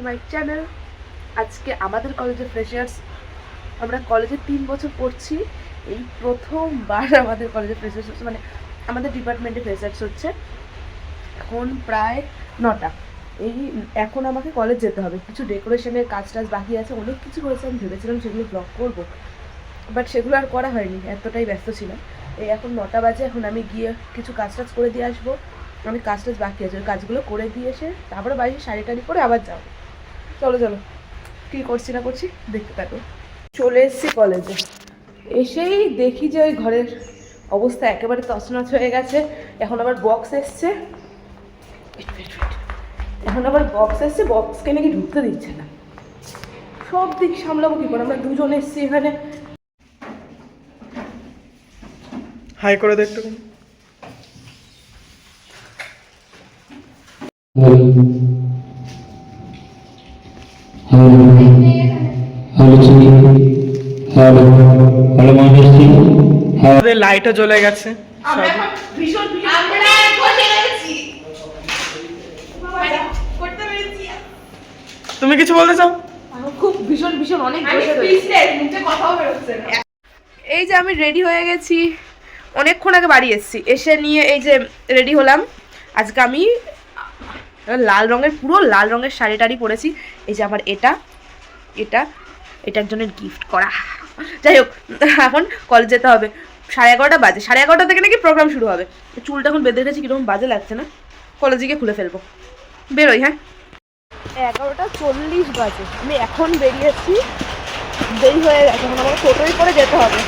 To my channel আজকে আমাদের কলেজে ফ্রেশার্স আমরা কলেজে তিন বছর পড়ছি। এই প্রথমবার আমাদের কলেজে ফ্রেশার্স হচ্ছে মানে আমাদের ডিপার্টমেন্টে ফ্রেশার্স হচ্ছে। এখন প্রায় নটা। এই এখন আমাকে কলেজ যেতে হবে। কিছু ডেকোরেশনের কাজ টাজ বাকি আছে, অনেক কিছু করেছে, আমি ভেবেছিলাম সেগুলো ব্লগ করব। বাট সেগুলো আর করা হয়নি, এতটাই ব্যস্ত ছিলাম। এই এখন নটা বাজে, এখন আমি গিয়ে কিছু কাজ টাজ করে দিয়ে আসব। অনেক কাজ টাজ বাকি আছে, ওই কাজগুলো করে দিয়ে এসে তারপরে বাড়ি শাড়ি টাড়ি করে আবার যাব। চলো চলো। কী করছি না করছি দেখতে থাকো। চলে এসেছি কলেজে এসেই দেখি যে ওই ঘরের অবস্থা একেবারে তছনছ হয়ে গেছে। এখন আবার বক্স এসছে. এখন আবার বক্স এসছে বক্সকে নাকি ঢুকতে দিচ্ছে না। সব দিক সামলাবো কি করে? আমরা দুজন এসছি এখানে। হাই করে দে একটু হ্যালো চিনি হ্যালো হ্যালো মহেশজি হ্যাঁ আমাদের লাইটও জ্বলে গেছে। আমরা এখন ভীষণ ভীষণ আমরা বসে গেছি। করতে পেরেছি। তুমি কিছু বলতে চাও? খুব ভীষণ ভীষণ অনেক এই যে আমি রেডি হয়ে গেছি অনেকক্ষণ আগে বাড়ি এসেছি। এসে নিয়ে এই যে রেডি হলাম। আজকে আমি লাল রঙের, পুরো লাল রঙের শাড়ি টাড়ি পরেছি। এই যে আমার এটা এটা এটা একজনের গিফট করা। যাই হোক, এখন কলেজ যেতে হবে। সাড়ে এগারোটা বাজে। সাড়ে এগারোটা থেকে নাকি প্রোগ্রাম শুরু হবে। চুলটা এখন বেঁধে রেখেছি, কীরকম বাজে লাগছে না? কলেজে গিয়ে খুলে ফেলব। বেরোই হ্যাঁ? এগারোটা চল্লিশ বাজে। আমি এখন বেরিয়েছি। দেরি হয়ে গেছে, এখন আমাকে টোটোই করে যেতে হবে।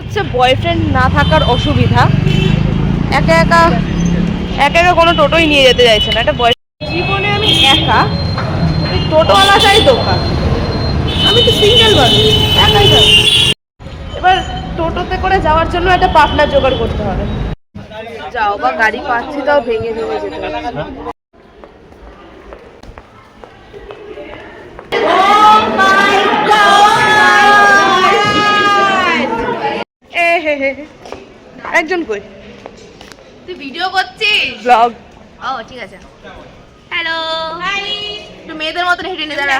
হচ্ছে বয়ফ্রেন্ড না থাকার অসুবিধা। একা একা একা একা কোনো টোটোই নিয়ে যেতে চাইছে না। একটা বয় জীবনে আমি একা। টোটোওয়ালাটাই দোকান। আমি তো সিঙ্গেল মানুষ একাই থাকি এবার টোটোতে করে যাওয়ার জন্য একটা পার্টনার জোগাড় করতে হবে। যাও বা গাড়ি পাচ্ছি তাও ভেঙে ভেঙে যেতে হবে। একজন কই? তুই ভিডিও করছিস? ব্লগ। ও ঠিক আছে। হ্যালো একটু মেয়েদের মতন হেঁটে নে দাঁড়া।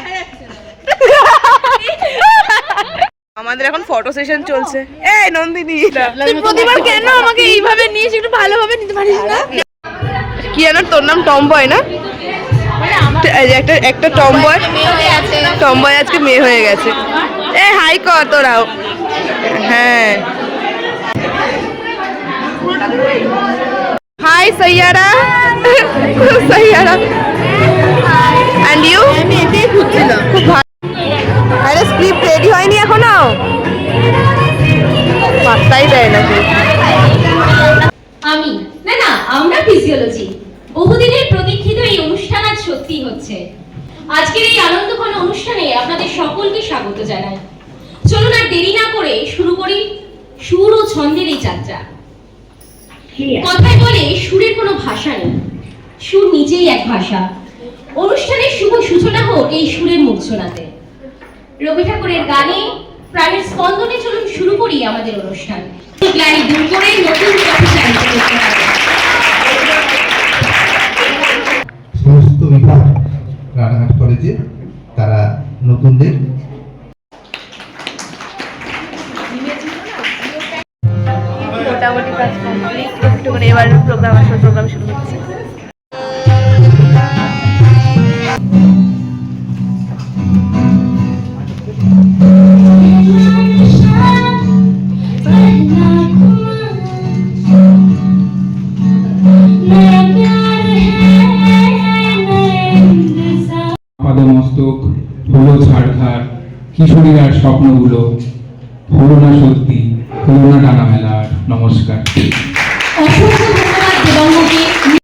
আমাদের এখন ফটো সেশন চলছে। এই নন্দিনী। তুই প্রতিবার কেন আমাকে এইভাবে নিস? একটু ভালোভাবে নিতে পারিস না? কি জানো তোর নাম টমবয় না? এই একটা একটা হয়ে আছে আজকে মেয়ে হয়ে গেছে। এ হাই কর তোরাও। হ্যাঁ। Hi Saiyaara Saiyaara and you আমি এটাই খুঁজছিলাম খুব ভালো আরে স্ক্রিপ্ট রেডি হয়নি এখনও? পাত্তাই দেয় না আমি? না না আমরা ফিজিওলজি বহুদিনের প্রতীক্ষিত এই অনুষ্ঠান আজ সত্যি হচ্ছে। আজকের এই আনন্দঘন অনুষ্ঠানে আপনাদের সকলকে স্বাগত জানাই। চলুন আর দেরি না করে শুরু করি সুর ও ছন্দের এই যাত্রা। কথায় বলে সুরের কোনো ভাষা নেই। সুর নিজেই এক ভাষা। অনুষ্ঠানের শুভ সূচনা হোক এই সুরের মূর্ছনাতে। রবি ঠাকুরের গানে প্রাণের স্পন্দনে চলুন শুরু করি আমাদের অনুষ্ঠান। গ্লানি দূর করে নতুন সমস্ত বিভাগ রানাঘাট কলেজে তারা নতুনদের স্বপ্নগুলো হলো না সত্যি হলো না টানা মেলার নমস্কার। অসংখ্য ধন্যবাদ দেবঙ্গকে। আমি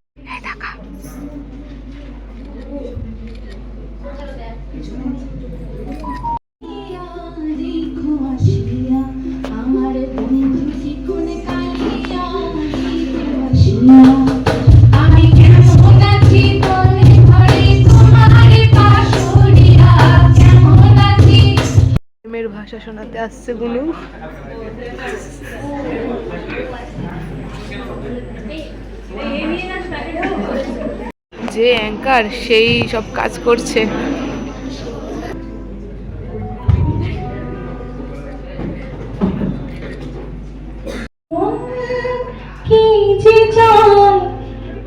শোনাতে আসছে গুনু যে অ্যাঙ্কার, সেই সব কাজ করছে।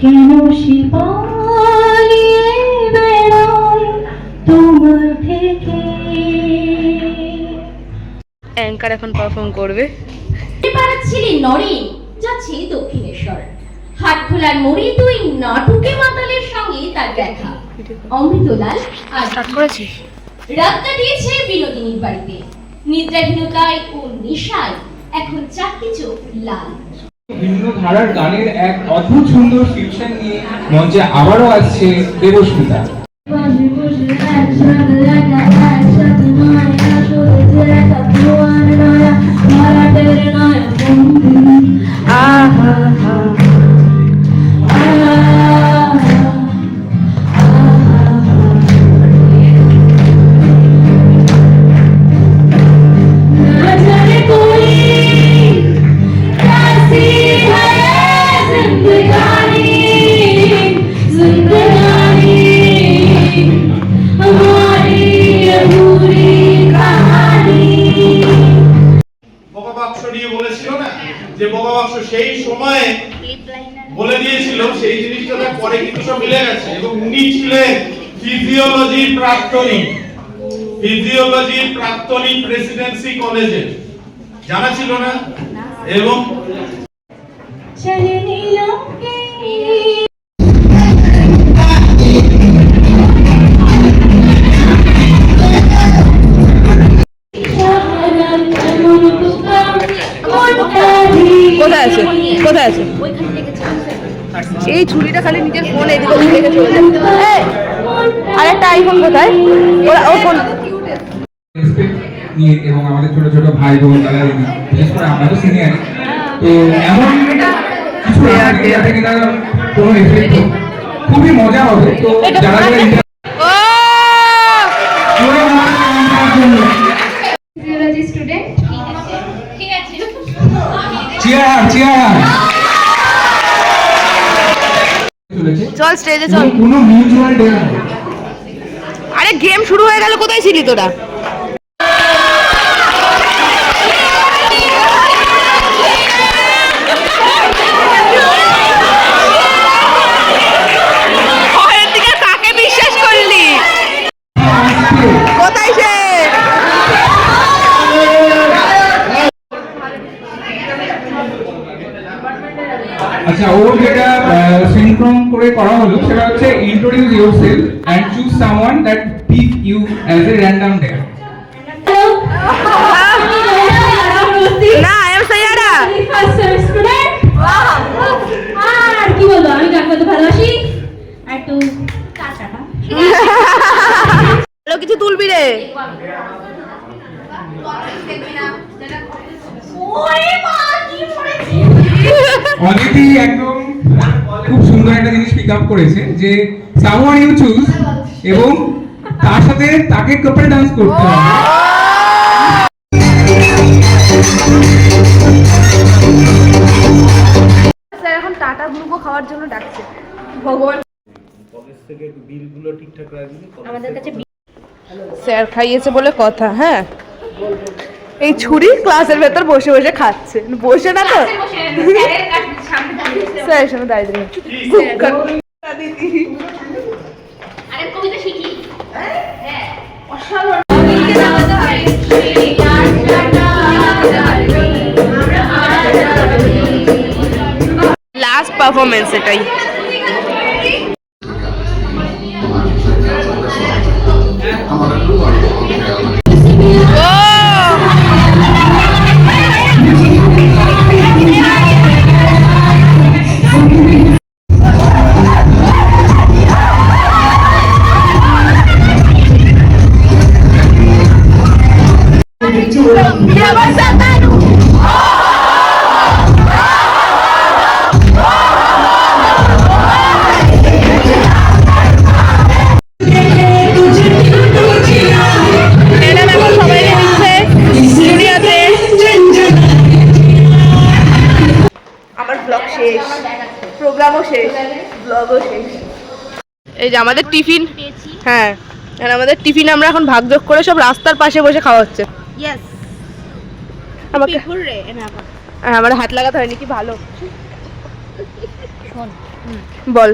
কেন সে পালিয়ে বেড়ায় তোমার থেকে অ্যাঙ্কার এখন পারফর্ম করবে। পাড়ার ছেলে নরেন যাচ্ছে দক্ষিণেশ্বর। হাট খোলার মোড়ে দুই নাটুকে মাতালের সঙ্গে তার দেখা। অমৃতলাল আর স্টার্ট করেছি। রাত কাটিয়েছে বিনোদিনীর বাড়িতে। নিদ্রাহীনতায় ও নেশায় এখন চারটি চোখ লাল। ভিন্ন ধারার গানের এক অদ্ভুত সুন্দর ফিউশন নিয়ে মঞ্চে আবারও আসছে দেবস্মিতা। বোকা যে বোকা সেই সময়ে বলে দিয়েছিল সেই জিনিসটা পরে কিন্তু সব মিলে গেছে। এবং উনি ছিলেন ফিজিওলজি প্রাক্তনী। ফিজিওলজি প্রাক্তনী প্রেসিডেন্সি কলেজে জানা ছিল না? এবং রেখে যায় আইফোন কোথায়? ওরা ও ফোন এবং আমাদের ছোট ছোট ভাই বোন দিদি বিশেষ করে আমরা তো সিনিয়র তো এমন কিছু রাখা থাকে কিনা কোনো এফেক্ট খুবই মজা হবে। তো যারা যারা স্টুডেন্ট ঠিক আছে ঠিক আছে? চিয়ার চিয়ার চলেছে চল স্টেজে চল। কোনো মিউচুয়াল ডে আরে গেম শুরু হয়ে গেল কোথায় ছিলি তোরা? ঘরের দিকে কাকে বিশ্বাস করলি? কোথায় সে? আচ্ছা ও যেটা করে করা হলো সেটা হচ্ছে introduce yourself and choose someone that pick you as a random day না আই এম সাইয়ারা। আর কি বলব আমি গান করতে ভালোবাসি। আর একটু কাঁচাটা ভালো কিছু তুলবি রে। ওরে মা কি পড়েছি অদিতি একদম খুব সুন্দর একটা জিনিস পিক আপ করেছে যে সামওয়ান ইউ চুজ এবং তার সাথে তাকে কাপল ডান্স করতে হবে। স্যার এখন টাটা গ্লুকো খাওয়ার জন্য ডাকছে। ভগবান। স্যার খাইয়েছে বলে কথা হ্যাঁ? এই ছুরি ক্লাসের ভেতর বসে বসে খাচ্ছে। বসে না তো? স্যার সামনে দাঁড়িয়ে দাঁড়িয়ে আরে কবিতা শিখি। লাস্ট পারফরমেন্স এটাই। ম্যাডাম এই যে আমাদের টিফিন। হ্যাঁ আর আমাদের টিফিন আমরা এখন ভাগযোগ করে সব রাস্তার পাশে বসে খাওয়া হচ্ছে। আমাকে হ্যাঁ, আমার হাত লাগাতে হয়নি কি ভালো। শোন। বল।